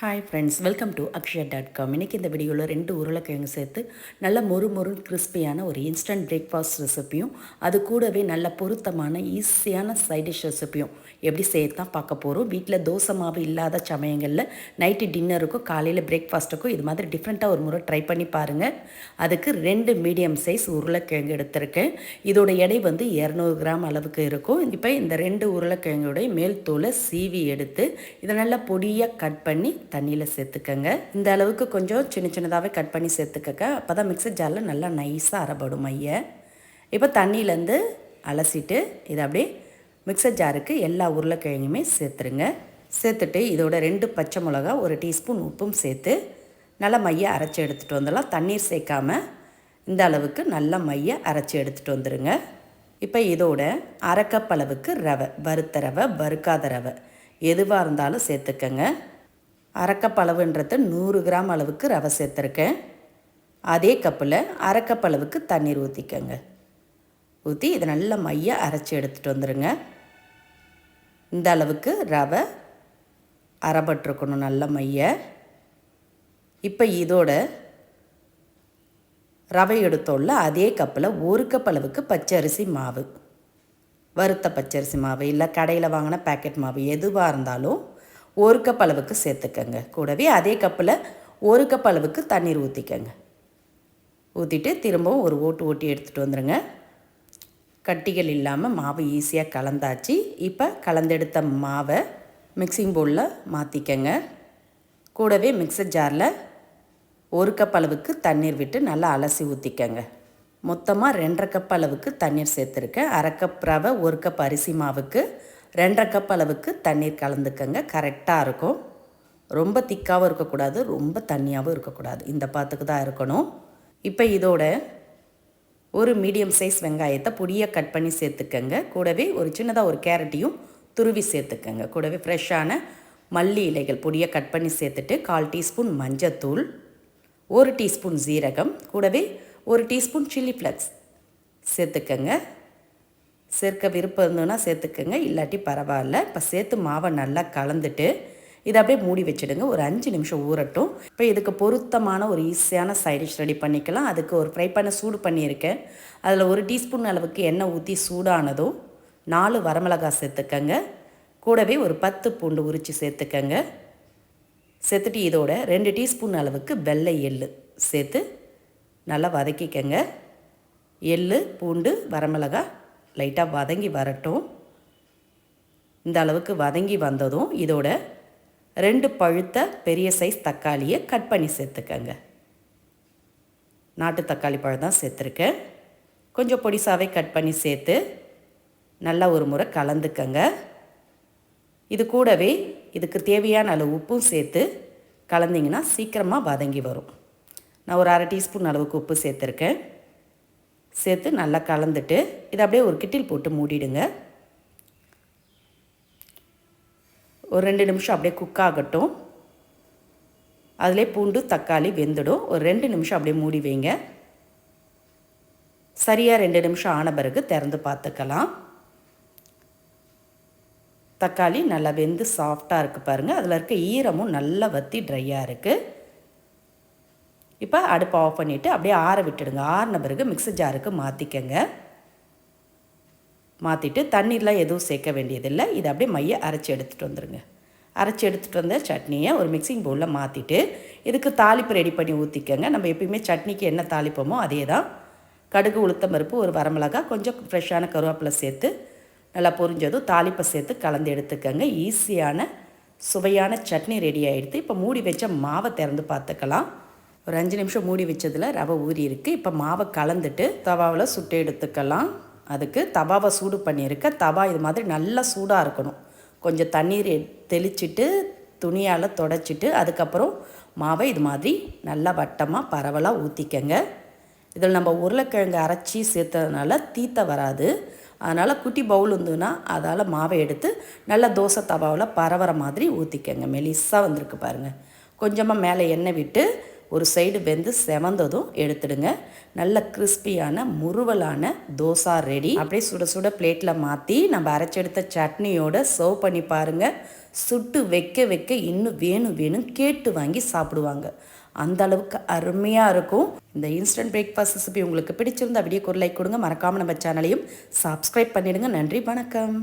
Hi friends welcome to Akshaya dot com இன்றைக்கி இந்த வீடியோவில் ரெண்டு உருளைக்கிழங்கு சேர்த்து நல்ல மொறு மொறு கிறிஸ்பியான ஒரு இன்ஸ்டன்ட் பிரேக்ஃபாஸ்ட் ரெசிப்பியும் அது கூடவே நல்ல பொருத்தமான ஈஸியான சைட் டிஷ் ரெசிப்பியும் எப்படி செய்யத்தான் பார்க்க போகிறோம் வீட்டில் தோசை மாவு இல்லாத சமயங்களில் நைட்டு டின்னருக்கும் காலையில் பிரேக்ஃபாஸ்ட்டுக்கும் இது மாதிரி டிஃப்ரெண்ட்டாக ஒரு முறை ட்ரை பண்ணி பாருங்கள் அதுக்கு ரெண்டு மீடியம் சைஸ் உருளைக்கிழங்கு எடுத்திருக்கேன். இதோட எடை வந்து இரநூறு கிராம் அளவுக்கு இருக்கும். இப்போ இந்த ரெண்டு உருளைக்கிழங்குடைய மேல் தோலை சீவி எடுத்து இதை நல்லா பொடியாக கட் பண்ணி தண்ணியில் சேர்த்துக்கங்க. இந்த அளவுக்கு கொஞ்சம் சின்ன சின்னதாகவே கட் பண்ணி சேர்த்துக்கங்க. அப்போ தான் மிக்சர் ஜாரில் நல்லா நைஸாக அரைப்படும் மைய. இப்போ தண்ணியிலேருந்து அலசிட்டு இதை அப்படியே மிக்சர் ஜாருக்கு எல்லா உருளைக்கிழங்குமே சேர்த்துருங்க. சேர்த்துட்டு இதோட ரெண்டு பச்சை மிளகா ஒரு டீஸ்பூன் உப்பும் சேர்த்து நல்லா மைய அரைச்சி எடுத்துகிட்டு வந்துடலாம். தண்ணீர் சேர்க்காமல் இந்த அளவுக்கு நல்லா மைய அரைச்சி எடுத்துகிட்டு வந்துடுங்க இப்போ இதோட அரைக்கப்பளவுக்கு அளவுக்கு ரவை வறுத்த ரவை வறுக்காத ரவை. எதுவாக இருந்தாலும் சேர்த்துக்கங்க. அரைக்கப்பளவுன்றது நூறு கிராம் அளவுக்கு ரவை சேர்த்துருக்கேன். அதே கப்பில் அரைக்கப்பளவுக்கு தண்ணீர் ஊற்றிக்கங்க ஊற்றி இதை நல்லா மைய அரைச்சி எடுத்துகிட்டு வந்துடுங்க இந்த அளவுக்கு ரவை அரைப்பட்டிருக்கணும் நல்ல மைய. இப்போ இதோட ரவை எடுத்தோம்ல அதே கப்பில் ஒரு கப் அளவுக்கு பச்சரிசி மாவு. வறுத்த பச்சரிசி மாவு இல்லை கடையில் வாங்கின பேக்கெட் மாவு எதுவாக இருந்தாலும் ஒரு கப் அளவுக்கு சேர்த்துக்கங்க. கூடவே அதே கப்பில் ஒரு கப் அளவுக்கு தண்ணீர் ஊற்றிக்கங்க ஊற்றிட்டு திரும்பவும் ஒரு ஓட்டு ஓட்டி எடுத்துகிட்டு வந்துடுங்க கட்டிகள் இல்லாமல் மாவு ஈஸியாக கலந்தாச்சு. இப்போ கலந்தெடுத்த மாவை மிக்சிங் பவுலில் மாற்றிக்கங்க கூடவே மிக்சர் ஜாரில் ஒரு கப் அளவுக்கு தண்ணீர் விட்டு நல்லா அலசி ஊற்றிக்கங்க மொத்தமாக ரெண்டரை கப் அளவுக்கு தண்ணீர் சேர்த்துருக்கேன். அரை கப் ரவை ஒரு கப் அரிசி மாவுக்கு ரெண்டரை கப் அளவுக்கு தண்ணீர் கலந்துக்கங்க. கரெக்டாக இருக்கும். ரொம்ப திக்காகவும் இருக்கக்கூடாது. ரொம்ப தண்ணியாகவும் இருக்கக்கூடாது. இந்த பாத்துக்கு தான் இருக்கணும். இப்போ இதோட ஒரு மீடியம் சைஸ் வெங்காயத்தை பொடியாக கட் பண்ணி சேர்த்துக்கங்க. கூடவே ஒரு சின்னதாக ஒரு கேரட்டையும் துருவி சேர்த்துக்கங்க. கூடவே ஃப்ரெஷ்ஷான மல்லி இலைகள் பொடியாக கட் பண்ணி சேர்த்துட்டு கால் டீஸ்பூன் மஞ்சத்தூள் ஒரு டீஸ்பூன் ஜீரகம் கூடவே ஒரு டீஸ்பூன் சில்லி ஃப்ளக்ஸ் சேர்த்துக்கங்க. சேர்க்க விருப்பம் இருந்ததுன்னா சேர்த்துக்கோங்க. இல்லாட்டி பரவாயில்ல. இப்போ சேர்த்து மாவை நல்லா கலந்துட்டு இதை அப்படியே மூடி வச்சுடுங்க. ஒரு அஞ்சு நிமிஷம் ஊறட்டும். இப்போ இதுக்கு பொருத்தமான ஒரு ஈஸியான சைடிஷ் ரெடி பண்ணிக்கலாம். அதுக்கு ஒரு ஃப்ரை பண்ண சூடு பண்ணியிருக்கேன். அதில் ஒரு டீஸ்பூன் அளவுக்கு எண்ணெய் ஊற்றி சூடானதும் நாலு வரமிளகாய் சேர்த்துக்கங்க. கூடவே ஒரு பத்து பூண்டு உரித்து சேர்த்துக்கங்க. சேர்த்துட்டு இதோட ரெண்டு டீஸ்பூன் அளவுக்கு வெள்ளை எள் சேர்த்து நல்லா வதக்கிக்கங்க. எள் பூண்டு வரமிளகாய் லைட்டாக வதங்கி வரட்டும். இந்த அளவுக்கு வதங்கி வந்ததும் இதோட ரெண்டு பழுத்த பெரிய சைஸ் தக்காளியை கட் பண்ணி சேர்த்துக்கங்க. நாட்டு தக்காளி பழம் தான் சேர்த்துருக்கேன். கொஞ்சம் பொடிசாவே கட் பண்ணி சேர்த்து நல்லா ஒரு முறை கலந்துக்கங்க. இது கூடவே இதுக்கு தேவையான அளவு உப்பும் சேர்த்து கலந்திங்கன்னா சீக்கிரமாக வதங்கி வரும். நான் ஒரு அரை டீஸ்பூன் அளவுக்கு உப்பு சேர்த்துருக்கேன். சேர்த்து நல்லா கலந்துட்டு இதை அப்படியே ஒரு கிட்டில் போட்டு மூடிடுங்க. ஒரு ரெண்டு நிமிஷம் அப்படியே குக் ஆகட்டும். அதிலே பூண்டு தக்காளி வெந்துடும். ஒரு ரெண்டு நிமிஷம் அப்படியே மூடி வைங்க. சரியாக ரெண்டு நிமிஷம் ஆன பிறகு திறந்து பார்த்துக்கலாம். தக்காளி நல்லா வெந்து சாஃப்டாக இருக்குது பாருங்கள் அதில் இருக்க ஈரமும் நல்லா வற்றி ட்ரையாக இருக்குது இப்போ அடுப்பை ஆஃப் பண்ணிவிட்டு அப்படியே ஆற விட்டுடுங்க. ஆறின பிறகு மிக்சர் ஜாருக்கு மாற்றிக்கங்க மாற்றிட்டு தண்ணீர்லாம் எதுவும் சேர்க்க வேண்டியதில்லை. இதை அப்படியே மைய அரைச்சி எடுத்துகிட்டு வந்துடுங்க அரைச்சி எடுத்துகிட்டு வந்த சட்னியை ஒரு மிக்சிங் பவுலில் மாற்றிட்டு இதுக்கு தாளிப்பு ரெடி பண்ணி ஊற்றிக்கங்க நம்ம எப்பயுமே சட்னிக்கு என்ன தாளிப்போமோ அதே தான். கடுகு உளுத்தம் பருப்பு ஒரு வரமிளகா கொஞ்சம் ஃப்ரெஷ்ஷான கருவேப்பிலை சேர்த்து நல்லா பொரிஞ்சதும் தாளிப்பை சேர்த்து கலந்து எடுத்துக்கங்க. ஈஸியான சுவையான சட்னி ரெடி ஆகிடுது இப்போ மூடி வச்ச மாவை திறந்து பார்த்துக்கலாம். ஒரு அஞ்சு நிமிஷம் மூடி வச்சதில் ரவை ஊறி இருக்குது இப்போ மாவை கலந்துட்டு தவாவில் சுட்டு எடுத்துக்கலாம். அதுக்கு தவாவை சூடு பண்ணியிருக்க. தவா இது மாதிரி நல்லா சூடாக இருக்கணும். கொஞ்சம் தண்ணீர் தெளிச்சிட்டு துணியால் தொடச்சிட்டு அதுக்கப்புறம் மாவை இது மாதிரி நல்லா வட்டமாக பரவலாக ஊற்றிக்கங்க இதில் நம்ம உருளைக்கிழங்கு அரைச்சி சேர்த்ததுனால தீத்த வராது. அதனால் குட்டி பவுல் இருந்ததுன்னா அதால் மாவை எடுத்து நல்லா தோசை தவாவில் பரவற மாதிரி ஊற்றிக்கங்க மெலிசாக வந்திருக்கு பாருங்கள் கொஞ்சமாக மேலே எண்ணெய் விட்டு ஒரு சைடு வெந்து செமந்ததும் எடுத்துடுங்க. நல்ல கிறிஸ்பியான முறுவலான தோசா ரெடி அப்படியே சுட சுட பிளேட்டில் மாற்றி நம்ம அரைச்செடுத்த சட்னியோட சர்வ் பண்ணி பாருங்கள் சுட்டு வைக்க வைக்க இன்னும் வேணும் வேணும் கேட்டு வாங்கி சாப்பிடுவாங்க. அந்த அளவுக்கு அருமையாக இருக்கும். இந்த இன்ஸ்டன்ட் பிரேக்ஃபாஸ்ட் ரெசிபி உங்களுக்கு பிடிச்சிருந்தா வீடியோக்கு ஒரு லைக் கொடுங்க. மறக்காமல் நம்ம சேனலையும் சப்ஸ்கிரைப் பண்ணிடுங்க. நன்றி வணக்கம்.